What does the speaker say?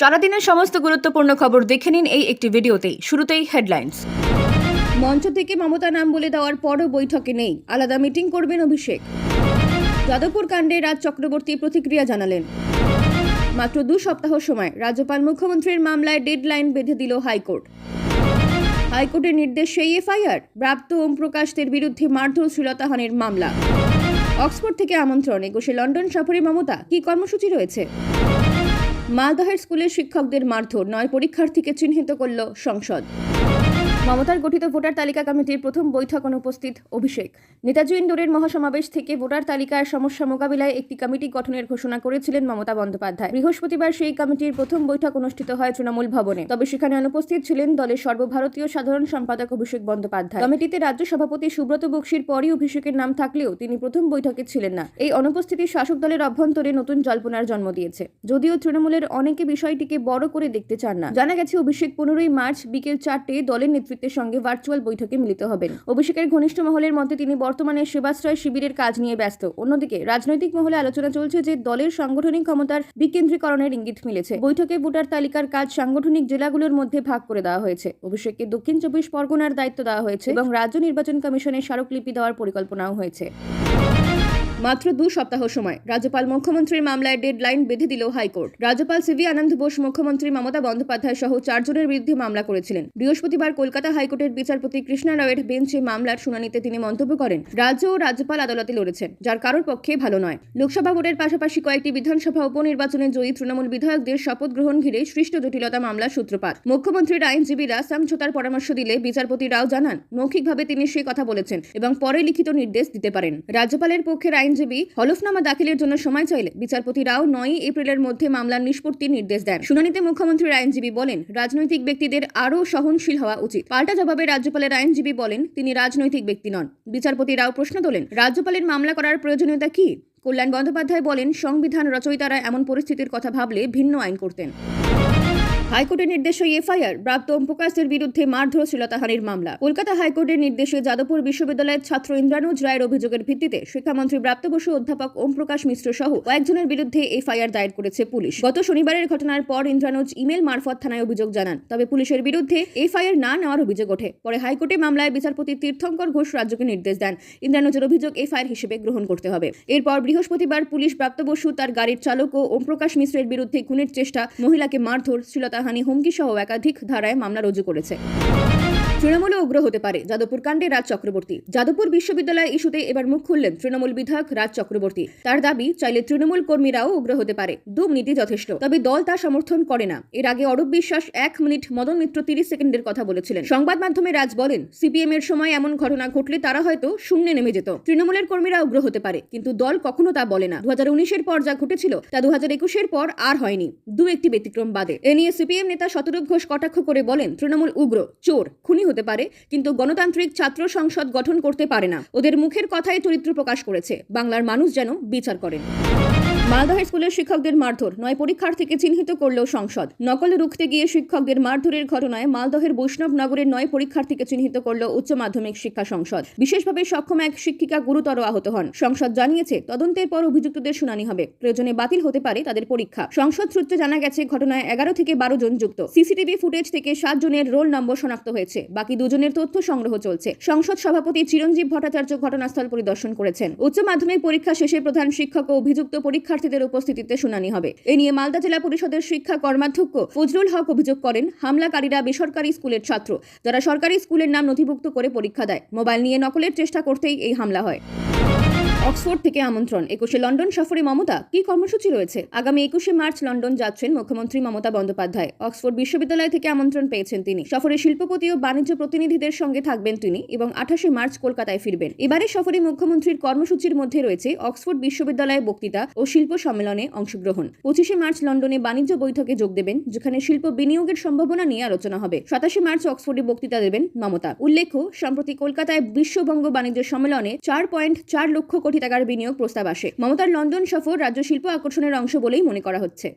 সারাদিনের সমস্ত গুরুত্বপূর্ণ খবর দেখে নিন এই একটি ভিডিওতেই। শুরুতেই হেডলাইন্স। মঞ্চ থেকে মমতা নাম বলে দেওয়ার পরও বৈঠকে নেই। আলাদা মিটিং করবেন অভিষেক। যাদবপুর কাণ্ডে রাজ চক্রবর্তী প্রতিক্রিয়া জানালেন। মাত্র দু সপ্তাহ সময়, রাজ্যপাল মুখ্যমন্ত্রীর মামলায় ডেডলাইন বেঁধে দিল হাইকোর্ট। হাইকোর্টের নির্দেশে এফআইআর? প্রাপ্ত ওম প্রকাশদের বিরুদ্ধে মারধর শ্লীলতাহানির মামলা। অক্সফোর্ড থেকে আমন্ত্রণ, একুশে লন্ডন সফরে মমতা। কি কর্মসূচি রয়েছে? মালদহের স্কুলের শিক্ষকদের মারধর নয় পরীক্ষার্থীকে চিহ্নিত করল সংসদ। মমতার গঠিত ভোটার তালিকা কমিটির প্রথম বৈঠক অনুপস্থিত অভিষেক। নেতাজি ইন্দোরের মহাসমাবেশ থেকে ভোটার তালিকার সমস্যা মোকাবিলায় একটি কমিটি গঠনের ঘোষণা করেছিলেন মমতা বন্দ্যোপাধ্যায়। বৃহস্পতিবার সেই কমিটির প্রথম বৈঠক অনুষ্ঠিত হয় তৃণমূল ভবনে। তবে সেখানে অনুপস্থিত ছিলেন দলের সর্বভারতীয় সাধারণ সম্পাদক অভিষেক বন্দ্যোপাধ্যায়। কমিটিতে রাজ্য সভাপতি সুব্রত বক্সির পরই অভিষেকের নাম থাকলেও তিনি প্রথম বৈঠকে ছিলেন না। এই অনুপস্থিতি শাসক দলের অভ্যন্তরে নতুন জল্পনার জন্ম দিয়েছে। যদিও তৃণমূলের অনেকে বিষয়টিকে বড় করে দেখতে চান না। জানা গেছে, অভিষেক পনেরোই মার্চ বিকেল চারটে দলের নেতৃত্বের সঙ্গে ভার্চুয়াল বৈঠকে মিলিত হবেন। অভিষেকের ঘনিষ্ঠ মহলের মধ্যে তিনি বর্তমানে সেবাশ্রয় শিবিরের কাজ নিয়ে ব্যস্ত। অন্যদিকে, রাজনৈতিক মহলে আলোচনা চলছে যে দলের সাংগঠনিক ক্ষমতার বিকেন্দ্রীকরণের ইঙ্গিত মিলেছে। বৈঠকে ভোটার তালিকার কাজ সাংগঠনিক জেলাগুলোর মধ্যে ভাগ করে দেওয়া হয়েছে। অভিষেককে দক্ষিণ চব্বিশ পরগনার দায়িত্ব দেওয়া হয়েছে এবং রাজ্য নির্বাচন কমিশনের স্মারকলিপি দেওয়ার পরিকল্পনাও হয়েছে। মাত্র দু সপ্তাহ সময়। রাজ্যপাল মুখ্যমন্ত্রীর মামলায় ডেডলাইন বেঁধে দিল হাইকোর্ট। রাজ্যপাল সিভি আনন্দ বোস, মুখ্যমন্ত্রী মমতা বন্দ্যোপাধ্যায় সহ চারজনের বিরুদ্ধে মামলা করেছিলেন। বৃহস্পতিবার কলকাতা হাইকোর্টের বিচারপতি কৃষ্ণা রায়ের বেঞ্চে মামলার শুনানিতে তিনি মন্তব্য করেন, রাজ্য ও রাজ্যপাল আদালতে লড়েছেন, যার কারোর পক্ষে ভালো নয়। লোকসভা ভোটের পাশাপাশি কয়েকটি বিধানসভা উপনির্বাচনে জয়ী তৃণমূল বিধায়কদের শপথ গ্রহণ ঘিরে সৃষ্ট জটিলতা মামলার সূত্রপাত। মুখ্যমন্ত্রীর আইনজীবীরা সমঝোতার পরামর্শ দিলে বিচারপতি রাও জানান, মৌখিকভাবে তিনি সেই কথা বলেছেন এবং পরে লিখিত নির্দেশ দিতে পারেন। রাজ্যপালের পক্ষের আইনজীবী হলফনামা দাখিলের জন্য সময় চাইলে বিচারপতি রাও নয়ই এপ্রিলের মধ্যে মামলার নিষ্পত্তির নির্দেশ দেন। শুনানিতে মুখ্যমন্ত্রীর আইনজীবী বলেন, রাজনৈতিক ব্যক্তিদের আরও সহনশীল হওয়া উচিত। পাল্টা জবাবে রাজ্যপালের আইনজীবী বলেন, তিনি রাজনৈতিক ব্যক্তি নন। বিচারপতি রাও প্রশ্ন তোলেন, রাজ্যপালের মামলা করার প্রয়োজনীয়তা কি? কল্যাণ বন্দ্যোপাধ্যায় বলেন, সংবিধান রচয়িতারা এমন পরিস্থিতির কথা ভাবলে ভিন্ন আইন করতেন। হাইকোর্টের নির্দেশে এফআইআর প্রাপ্ত প্রকাশের বিরুদ্ধে মারধর শ্লীলতাহানির মামলা। কলকাতা হাইকোর্টের নির্দেশে যাদবপুর বিশ্ববিদ্যালয়ের ছাত্র ইন্দ্রানুজ রায়ের অভিযোগের ভিত্তিতে শিক্ষামন্ত্রী ব্রাত্য বসু অধ্যাপক ওম প্রকাশ মিশ্র সহ কয়েকজনের বিরুদ্ধে এফআইআর দায়ের করেছে পুলিশ। গত শনিবারের ঘটনার পর ইন্দ্রানুজ ইমেল মারফত থানায় অভিযোগ জানান। তবে পুলিশের বিরুদ্ধে এফআইআর না নেওয়ার অভিযোগ ওঠে। পরে হাইকোর্টে মামলায় বিচারপতি তীর্থঙ্কর ঘোষ রাজ্যকে নির্দেশ দেন। ইন্দ্রানুজের অভিযোগ এফআইআর হিসেবে গ্রহণ করতে হবে। এরপর বৃহস্পতিবার পুলিশ প্রাপ্ত বসু তার গাড়ির চালক ও ওম প্রকাশ মিশ্রের বিরুদ্ধে খুনের চেষ্টা, মহিলাকে মারধর শ্লীলতাহানি হুমকি সহ একাধিক ধারায় মামলা রুজু করেছে। তৃণমূলে উগ্র হতে পারে যাদবপুর কাণ্ডে রাজ চক্রবর্তী। যাদবপুর বিশ্ববিদ্যালয় ইস্যুতে এবার মুখ খুললেন তৃণমূল বিধায়ক রাজ চক্রবর্তী। তার দাবি, চাইলে তৃণমূল কর্মীরাও উগ্র হতে পারে। দুর্নীতি যথেষ্ট, তবে দল তা সমর্থন করে না। এর আগে অরূপ বিশ্বাস এক মিনিট, মদন মিত্র তিরিশ সেকেন্ডের কথা বলেছিলেন। সংবাদ মাধ্যমে রাজ বলেন, সিপিএম এর সময় এমন ঘটনা ঘটলে তারা হয়তো শূন্যে নেমে যেত। তৃণমূলের কর্মীরা উগ্র হতে পারে, কিন্তু দল কখনো তা বলে না। দু হাজার উনিশের পর যা ঘটেছিল, তা দু হাজার একুশের পর আর হয়নি। দু একটি ব্যতিক্রম বাদে। এ নিয়ে সিপিএম নেতা শতরূপ ঘোষ কটাক্ষ করে বলেন, তৃণমূল উগ্র, চোর, খুনি হতে পারে, কিন্তু গণতান্ত্রিক ছাত্র সংসদ গঠন করতে পারে না। ওদের মুখের কথায় চরিত্র প্রকাশ করেছে। বাংলার মানুষ যেন বিচার করেন। মালদহ স্কুলের শিক্ষকদের মারধর। নয় পরীক্ষার্থীকে চিহ্নিত করলেও সংসদ। নকল রুখতে গিয়ে শিক্ষকদের মারধরের ঘটনায় মালদহের বৈষ্ণব নগরের নয় পরীক্ষার্থীকে চিহ্নিত করল উচ্চ মাধ্যমিক শিক্ষা সংসদ। বিশেষভাবে সক্ষম এক শিক্ষিকা গুরুতর আহত হন। সংসদ জানিয়েছে, তদন্তের পর অভিযুক্তদের শুনানি হবে। প্রয়োজনে বাতিল হতে পারে তাদের পরীক্ষা। সংসদ সূত্রে জানা গেছে, ঘটনায় এগারো থেকে বারো জন যুক্ত। সিসিটিভি ফুটেজ থেকে সাত জনের রোল নম্বর শনাক্ত হয়েছে। বাকি দুজনের তথ্য সংগ্রহ চলছে। সংসদ সভাপতি চিরঞ্জীব ভট্টাচার্য ঘটনাস্থল পরিদর্শন করেছেন। উচ্চ মাধ্যমিক পরীক্ষা শেষে প্রধান শিক্ষক ও অভিযুক্ত পরীক্ষার্থীদের উপস্থিতিতে শুনানি হবে। এ নিয়ে মালদা জেলা পরিষদের শিক্ষা কর্মাধ্যক্ষ ফজলুল হক অভিযোগ করেন, হামলাকারীরা বেসরকারি স্কুলের ছাত্র, যারা সরকারি স্কুলের নাম নথিভুক্ত করে পরীক্ষা দেয়। মোবাইল নিয়ে নকলের চেষ্টা করতেই এই হামলা হয়। অক্সফোর্ড থেকে আমন্ত্রণ। একুশে লন্ডন সফরে মমতা, কি কর্মসূচি রয়েছে? আগামী একুশে মার্চ লন্ডন যাচ্ছেন মুখ্যমন্ত্রী মমতা বন্দ্যোপাধ্যায়। অক্সফোর্ড বিশ্ববিদ্যালয় থেকে আমন্ত্রণ পেয়েছেন তিনি। সফরে শিল্পপতি ও বাণিজ্য প্রতিনিধিদের সঙ্গে থাকবেন তিনি এবং আঠাশে মার্চ কলকাতায় ফিরবেন। এবারে সফরে মুখ্যমন্ত্রীর কর্মসূচির মধ্যে রয়েছে অক্সফোর্ড বিশ্ববিদ্যালয়ে বক্তৃতা ও শিল্প সম্মেলনে অংশগ্রহণ। পঁচিশে মার্চ লন্ডনে বাণিজ্য বৈঠকে যোগ দেবেন, যেখানে শিল্প বিনিয়োগের সম্ভাবনা নিয়ে আলোচনা হবে। সাতাশে মার্চ অক্সফোর্ডে বক্তৃতা দেবেন মমতা। উল্লেখ্য, সম্প্রতি কলকাতায় বিশ্ববঙ্গ বাণিজ্য সম্মেলনে চার পয়েন্ট চার লক্ষ কোটি টাকার বিনিয়োগ প্রস্তাব আসে। মমতার লন্ডন সফর রাজ্য শিল্প আকর্ষণের অংশ বলেই মনে করা হচ্ছে।